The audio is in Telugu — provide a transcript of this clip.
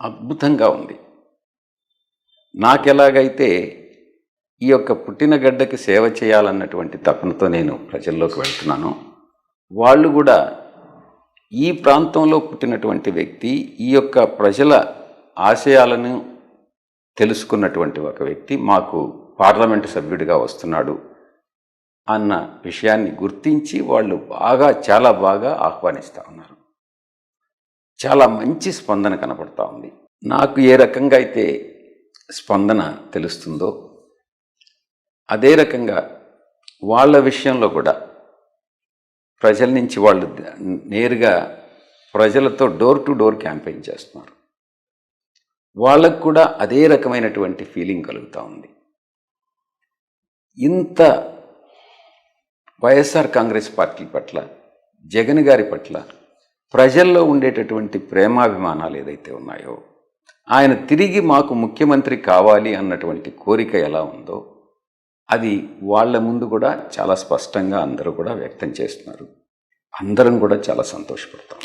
అద్భుతంగా ఉంది. నాకెలాగైతే ఈ యొక్క పుట్టిన గడ్డకి సేవ చేయాలన్నటువంటి తపనతో నేను ప్రజల్లోకి వెళ్తున్నాను. వాళ్ళు కూడా ఈ ప్రాంతంలో పుట్టినటువంటి వ్యక్తి ఈ యొక్క ప్రజల ఆశయాలను తెలుసుకున్నటువంటి ఒక వ్యక్తి మాకు పార్లమెంటు సభ్యుడిగా వస్తున్నాడు అన్న విషయాన్ని గుర్తించి వాళ్ళు బాగా చాలా బాగా ఆహ్వానిస్తూ ఉన్నారు. చాలా మంచి స్పందన కనపడతా ఉంది. నాకు ఏ రకంగా అయితే స్పందన తెలుస్తుందో అదే రకంగా వాళ్ళ విషయంలో కూడా ప్రజల నుంచి వాళ్ళు నేరుగా ప్రజలతో డోర్ టు డోర్ క్యాంపెయిన్ చేస్తున్నారు. వాళ్ళకు కూడా అదే రకమైనటువంటి ఫీలింగ్ కలుగుతూ ఉంది. ఇంత వైఎస్ఆర్ కాంగ్రెస్ పార్టీ పట్ల జగన్ గారి పట్ల ప్రజల్లో ఉండేటటువంటి ప్రేమాభిమానాలు ఏదైతే ఉన్నాయో ఆయన తిరిగి మాకు ముఖ్యమంత్రి కావాలి అన్నటువంటి కోరిక ఎలా ఉందో అది వాళ్ళ ముందు కూడా చాలా స్పష్టంగా అందరూ కూడా వ్యక్తం చేస్తున్నారు. అందరం కూడా చాలా సంతోషపడతాం.